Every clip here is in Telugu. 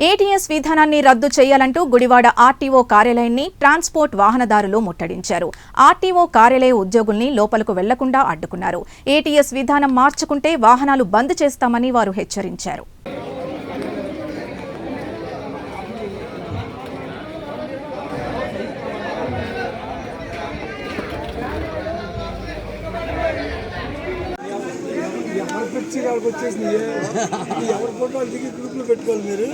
ఏటీఎస్ విధానాన్ని రద్దు చేయాలంటూ గుడివాడ ఆర్టీఓ కార్యాలయాన్ని ట్రాన్స్పోర్ట్ వాహనదారులు ముట్టడించారు. ఆర్టీఓ కార్యాలయ ఉద్యోగుల్ని లోపలకు వెళ్ళకుండా అడ్డుకున్నారు. ఏటీఎస్ విధానం మార్చుకుంటే వాహనాలు బంద్ చేస్తామని వారు హెచ్చరించారు. ఎవరు పిచ్చి వాళ్ళకి వచ్చేసింది? ఎవరి ఫోటో వాళ్ళు దిగి గ్రూప్లో పెట్టుకోవాలి మీరు?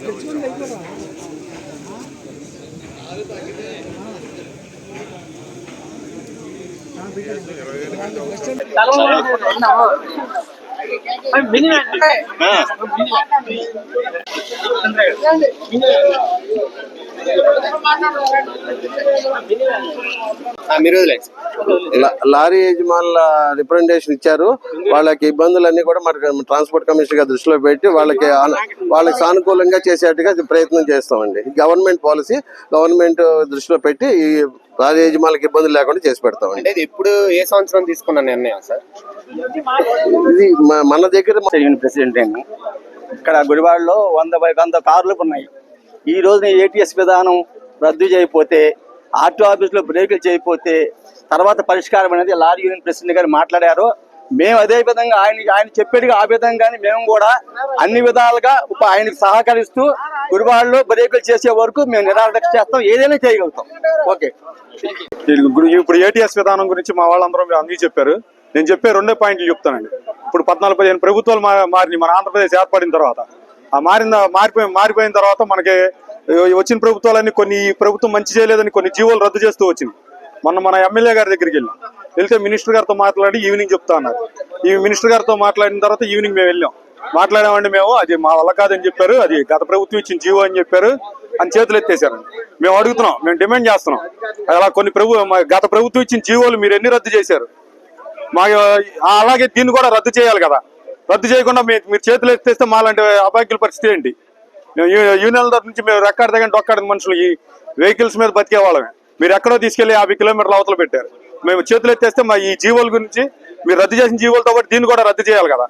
తెచ్చుకోండి లారీ యజమానుల రిప్రజెంటేషన్ ఇచ్చారు. వాళ్ళకి ఇబ్బందులన్నీ కూడా మరి ట్రాన్స్పోర్ట్ కమిషనర్ గారి దృష్టిలో పెట్టి వాళ్ళకి వాళ్ళకి సానుకూలంగా చేసేట్టుగా ప్రయత్నం చేస్తామండి. గవర్నమెంట్ పాలసీ గవర్నమెంట్ దృష్టిలో పెట్టి ఈ లారీ యజమానులకు ఇబ్బందులు లేకుండా చేసి పెడతామండి. అంటే ఎప్పుడు ఏ సంవత్సరం తీసుకున్న నిర్ణయం సార్? ఇది మన దగ్గర ప్రెసిడెంట్ అండి. ఇక్కడ గుడివాడలో వంద బై వంద కార్లు ఉన్నాయి ఈ రోజున ఏటీఎస్ విధానం రద్దు చేయకపోతే ఆర్టీ ఆఫీస్లో బ్రేకులు చేయకపోతే తర్వాత పరిష్కారం అనేది లారీ యూనియన్ ప్రెసిడెంట్ గారు మాట్లాడారు. మేము అదే విధంగా ఆయన ఆయన చెప్పేట్టుగా ఆ విధంగానే మేము కూడా అన్ని విధాలుగా ఉప- ఆయనకు సహకరిస్తూ గురువాడలో బ్రేకులు చేసే వరకు మేము నిరాదక్ష చేస్తాం ఏదైనా చేయగలుగుతాం. ఓకే. ఇప్పుడు ఏటీఎస్ విధానం గురించి మా వాళ్ళందరూ అన్నీ చెప్పారు. నేను చెప్పే రెండే పాయింట్లు చెప్తానండి. ఇప్పుడు పద్నాలుగు పదిహేను ప్రభుత్వాలు మా- మారినాయి. మన ఆంధ్రప్రదేశ్ ఏర్పడిన తర్వాత ఆ మారిన మారిపోయి మారిపోయిన తర్వాత మనకి వచ్చిన ప్రభుత్వాలన్నీ కొన్ని ప్రభుత్వం మంచి చేయలేదని కొన్ని జీవోలు రద్దు చేస్తూ వచ్చింది. మొన్న మన ఎమ్మెల్యే గారి దగ్గరికి వెళ్ళాం. వెళ్తే మినిస్టర్ గారితో మాట్లాడి ఈవినింగ్ చెప్తా అన్నారు. ఈ మినిస్టర్ గారితో మాట్లాడిన తర్వాత ఈవినింగ్ మేము వెళ్ళాం. మాట్లాడామండి మేము అది మా వల్ల కాదని చెప్పారు అది గత ప్రభుత్వం ఇచ్చిన జీవో అని చెప్పారు అని చేతులు ఎత్తేసారండి. మేము అడుగుతున్నాం మేము డిమాండ్ చేస్తున్నాం. అలా కొన్ని ప్రభు మా- గత ప్రభుత్వం ఇచ్చిన జీవోలు మీరు ఎన్ని రద్దు చేశారు? మా అలాగే దీన్ని కూడా రద్దు చేయాలి కదా. రద్దు చేయకుండా మీ- మీరు చేతులు ఎత్తేస్తే మాలాంటి అభాగ్యుల పరిస్థితి ఏంటి? మేము యూ- యూనియన్ల తరఫు నుంచి మేము రెక్కాడ దగ్గర డొక్కాడ మనుషులు ఈ వెహికల్స్ మీద బతికే వాళ్ళమే. మీరు ఎక్కడో తీసుకెళ్ళి యాభై కిలోమీటర్ల అవతల పెట్టారు. మేము చేతులు ఎత్తేస్తే మా ఈ జీవోల గురించి మీరు రద్దు చేసిన జీవోలతో పాటు దీన్ని కూడా రద్దు చేయాలి కదా.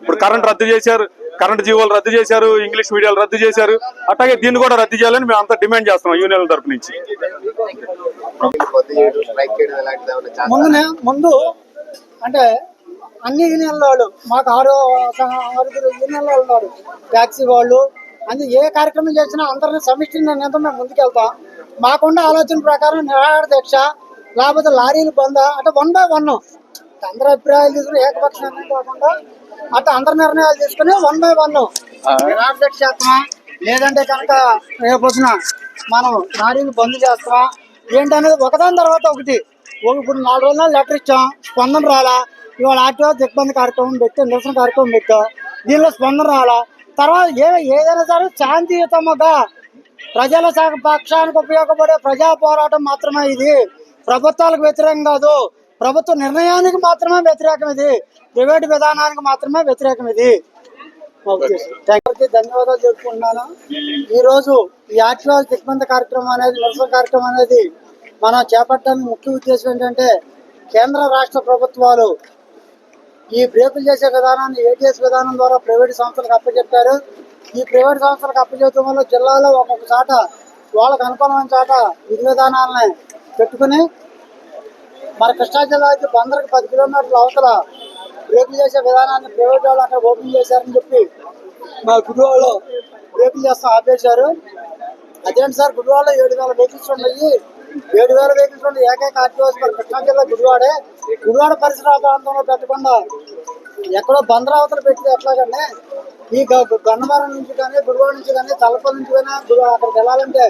ఇప్పుడు కరెంట్ రద్దు చేశారు కరెంట్ జీవోలు రద్దు చేశారు ఇంగ్లీష్ మీడియాలు రద్దు చేశారు అట్లాగే దీన్ని కూడా రద్దు చేయాలని మేము అంతా డిమాండ్ చేస్తున్నాం యూనియన్ల తరపు నుంచి. ముందు అంటే అన్ని యూనియన్ల వాళ్ళు మాకు ఆరు ఆరుగురు యూనియన్ల వాళ్ళు ఉన్నారు. ట్యాక్సీ వాళ్ళు. అది ఏ కార్యక్రమం చేసినా అందరిని సమిష్టి నిర్ణయంతో మేము ముందుకెళ్తాం. మాకున్న ఆలోచన ప్రకారం నిరాహార దీక్ష లేకపోతే లారీలు బంద అంటే వన్ బై వన్ అందరి అభిప్రాయాలు తీసుకుని ఏకపక్ష నిర్ణయం కాకుండా అట్లా అందరి నిర్ణయాలు తీసుకుని వన్ బై వన్ నిరాహార దీక్ష చేస్తామా లేదంటే కనుక రేపొచ్చిన మనం లారీలు బంద్ చేస్తామా ఏంటనేది ఒకదాని తర్వాత ఒకటి. ఒక- ఇప్పుడు నాలుగు రోజులు లెటర్ ఇచ్చాం. స్పందన రాలా. ఇవాళ ఆర్టీఓ దిగ్బంధ కార్యక్రమం పెట్టాం నిరసన కార్యక్రమం పెట్టాం. దీనిలో స్పందన రాలా. తర్వాత ఏ ఏదైనా సరే శాంతియుతముగా ప్రజల పక్షానికి ఉపయోగపడే ప్రజా పోరాటం మాత్రమే ఇది. ప్రభుత్వాలకు వ్యతిరేకం కాదు. ప్రభుత్వ నిర్ణయానికి మాత్రమే వ్యతిరేకం ఇది. ప్రైవేట్ విధానానికి మాత్రమే వ్యతిరేకం ఇది. ధన్యవాదాలు చెప్పుకుంటున్నాను. ఈ రోజు ఈ ఆర్టీఓ దిగ్బంధ కార్యక్రమం అనేది నిరసన కార్యక్రమం అనేది మనం చేపట్టడానికి ముఖ్య ఉద్దేశం ఏంటంటే కేంద్ర రాష్ట్ర ప్రభుత్వాలు ఈ బ్రేకులు చేసే విధానాన్ని ఏటీఎస్ విధానం ద్వారా ప్రైవేట్ సంస్థలకు అప్పచెప్పారు. ఈ ప్రైవేట్ సంస్థలకు అప్పచెప్పడం వల్ల జిల్లాలో ఒక్కొక్క చాట వాళ్ళకు అనుకూలమైన చాట విధి విధానాలని పెట్టుకుని మన కృష్ణా జిల్లాకి బందరికి పది కిలోమీటర్ల అవతల బ్రేకులు చేసే విధానాన్ని ప్రైవేట్ వాళ్ళు అక్కడ ఓపెన్ చేశారని చెప్పి మా గుడివాళ్ళు బ్రేకులు చేస్తాం ఆపేశారు. అదేంటి సార్ గుడివాళ్ళు ఏడు వేల వెహికల్స్ ఉన్నాయి ఏడు వేల వెహికల్స్ ఏకైక ఆర్టీఓస్ కృష్ణా జిల్లా గుడివాడే. గుడివాడ పరిసర ప్రాంతంలో పెట్టకుండా ఎక్కడో బంద్రావతలు పెట్టి ఎట్లాగంటే ఈ గ- గన్నవరం నుంచి కానీ గుడివాడ నుంచి కానీ తలపల్లి నుంచి కానీ గుడి- అక్కడికి వెళ్ళాలంటే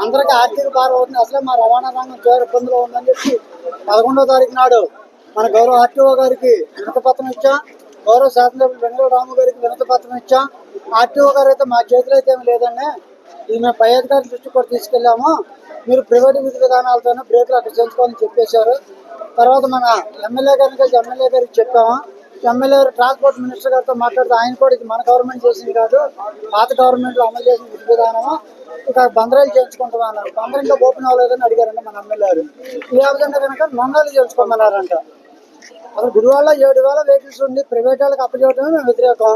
అందరికీ ఆర్థిక భారం అవుతుంది అసలే మా రవాణా రంగం తీవ్ర ఇబ్బందులు ఉందని చెప్పి పదకొండో తారీఖు నాడు మన గౌరవ ఆర్టీఓ గారికి వినత పత్రం ఇచ్చాం. గౌరవ శాసనసభ్యులు వెంకట రాము గారికి వినత పత్రం ఇచ్చాం. ఆర్టీఓ గారు అయితే మా చేతిలో అయితే ఏమి లేదండి. ఇది మేము పై అధికారి దృష్టి కూడా తీసుకెళ్ళాము. మీరు ప్రైవేట్ విధి విధానాలతోనే బ్రేకులు అక్కడ చేయించుకోవాలని చెప్పేశారు. తర్వాత మన ఎమ్మెల్యే గారికి కలిసి ఎమ్మెల్యే గారికి చెప్పాము. ఎమ్మెల్యే ట్రాన్స్పోర్ట్ మినిస్టర్ గారితో మాట్లాడితే ఆయన కూడా ఇది మన గవర్నమెంట్ చేసింది కాదు పాత గవర్నమెంట్లో అమలు చేసిన విధి విధానము. ఇక బందరాలు చేయించుకుంటాం అన్నారు బందరం ఇంకా ఓపెన్ అవ్వలేదని అడిగారండి మన ఎమ్మెల్యే గారు. ఈ విధంగా కనుక నొందాలు చేయించుకోమన్నారంట. అసలు గుడివాడలో ఏడు వేల వెహికల్స్ ఉంది ప్రైవేట్ వాళ్ళకి అప్పచేయడమే మేము వ్యతిరేకం.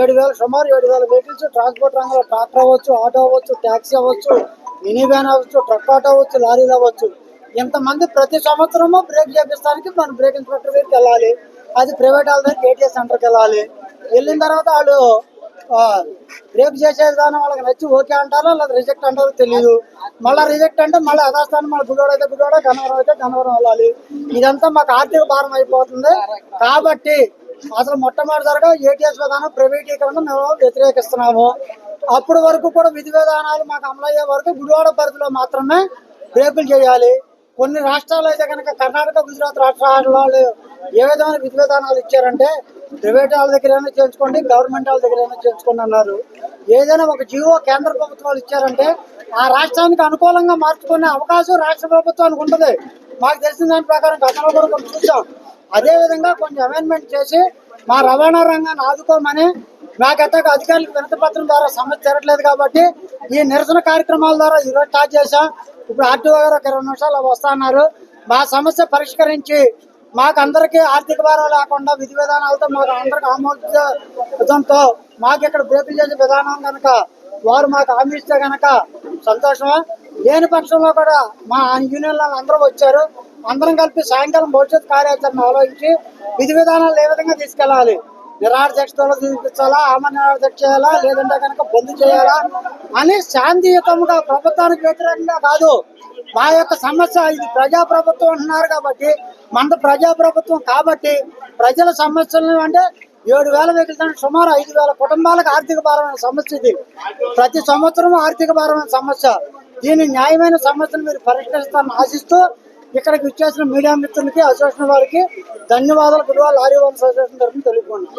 ఏడు వేల సుమారు ఏడు వేల వెహికల్స్ ట్రాన్స్పోర్ట్ రంగంలో ట్రాక్టర్ అవ్వచ్చు ఆటో అవ్వచ్చు ట్యాక్సీ అవ్వచ్చు మినీ వ్యాన్ అవ్వచ్చు ట్రక్ ఆటో అవ్వచ్చు లారీలు అవ్వచ్చు. ఇంతమంది ప్రతి సంవత్సరము బ్రేక్ చేపించడానికి మనం బ్రేక్ ఇన్స్పెక్టర్ దగ్గరికి వెళ్ళాలి. అది ప్రైవేట్ వాళ్ళ దగ్గర ఏటీఎస్ సెంటర్కి వెళ్ళాలి. వెళ్ళిన తర్వాత వాళ్ళు బ్రేక్ చేసే విధానం వాళ్ళకి నచ్చి ఓకే అంటారో లేదా రిజెక్ట్ అంటారో తెలియదు మళ్ళీ రిజెక్ట్ అంటే మళ్ళీ యథాస్థానం మళ్ళీ గుడివాడ అయితే గుడివాడ గన్నవరం అయితే గన్నవరం వెళ్ళాలి. ఇదంతా మాకు ఆర్థిక భారం అయిపోతుంది. కాబట్టి అసలు మొట్టమొదటిసారిగా ఏటీఎస్ విధానం ప్రైవేటీకరణ మేము వ్యతిరేకిస్తున్నాము. అప్పటి వరకు కూడా విధి విధానాలు మాకు అమలయ్యే వరకు గుడివాడ పరిధిలో మాత్రమే బ్రేకులు చేయాలి. కొన్ని రాష్ట్రాలు అయితే కనుక కర్ణాటక గుజరాత్ రాష్ట్రాల వాళ్ళు ఏ విధమైన విధి విధానాలు ఇచ్చారంటే ప్రైవేట్ వాళ్ళ దగ్గర ఏమైనా చేయించుకోండి గవర్నమెంట్ వాళ్ళ దగ్గర ఏమైనా చేయించుకోండి అన్నారు. ఏదైనా ఒక జీవో కేంద్ర ప్రభుత్వాలు ఇచ్చారంటే ఆ రాష్ట్రానికి అనుకూలంగా మార్చుకునే అవకాశం రాష్ట్ర ప్రభుత్వానికి ఉంటుంది. మాకు తెలిసిన దాని ప్రకారం గతంలో కూడా కొంచెం చూసాం. అదేవిధంగా కొంచెం అమెండ్మెంట్ చేసి మా రవాణా రంగాన్ని ఆదుకోమని నాకైతే అధికారులకు వినతిపత్రం ద్వారా సమస్య జరగట్లేదు కాబట్టి ఈ నిరసన కార్యక్రమాల ద్వారా ఈరోజు స్టార్ట్ చేశాం. ఇప్పుడు ఆర్టీఓ గారు ఒక ఇరవై నిమిషాలు వస్తున్నారు. మా సమస్య పరిష్కరించి మాకు అందరికీ ఆర్థిక భారం లేకుండా విధి విధానాలతో మాకు అందరికి ఆమోదంతో మాకు ఇక్కడ బ్రేకులు చేసే విధానం కనుక వారు మాకు హామీ ఇస్తే కనుక సంతోషమా? లేని పక్షంలో కూడా మా యూనియన్ అందరూ వచ్చారు. అందరం కలిపి సాయంకాలం భవిష్యత్ కార్యాచరణ ఆలోచించి విధి విధానాలు ఏ విధంగా తీసుకెళ్ళాలి? నిరాడదక్షతలో చూపించాలా ఆమె నిరాడదక్ష చేయాలా? లేదంటే కనుక బంద్ చేయాలా? అని శాంతియుతంగా ప్రభుత్వానికి వ్యతిరేకంగా కాదు. మా యొక్క సమస్య ఇది. ప్రజా ప్రభుత్వం అంటున్నారు కాబట్టి మన ప్రజా ప్రభుత్వం కాబట్టి ప్రజల సమస్యలను అంటే ఏడు వేల వ్యక్తులు సుమారు ఐదు వేల కుటుంబాలకు ఆర్థిక భారమైన సమస్య ఇది. ప్రతి సంవత్సరం ఆర్థిక భారమైన సమస్య. దీని న్యాయమైన సమస్యను మీరు పరిష్కరిస్తారని ఆశిస్తూ ఇక్కడికి ఇచ్చేసిన మీడియా మిత్రులకి అసోసియేషన్ వారికి ధన్యవాదాలు. గురువాళ్ళు లారీ ఓనర్స్ అసోసియేషన్ తరఫున తెలుపుకోండి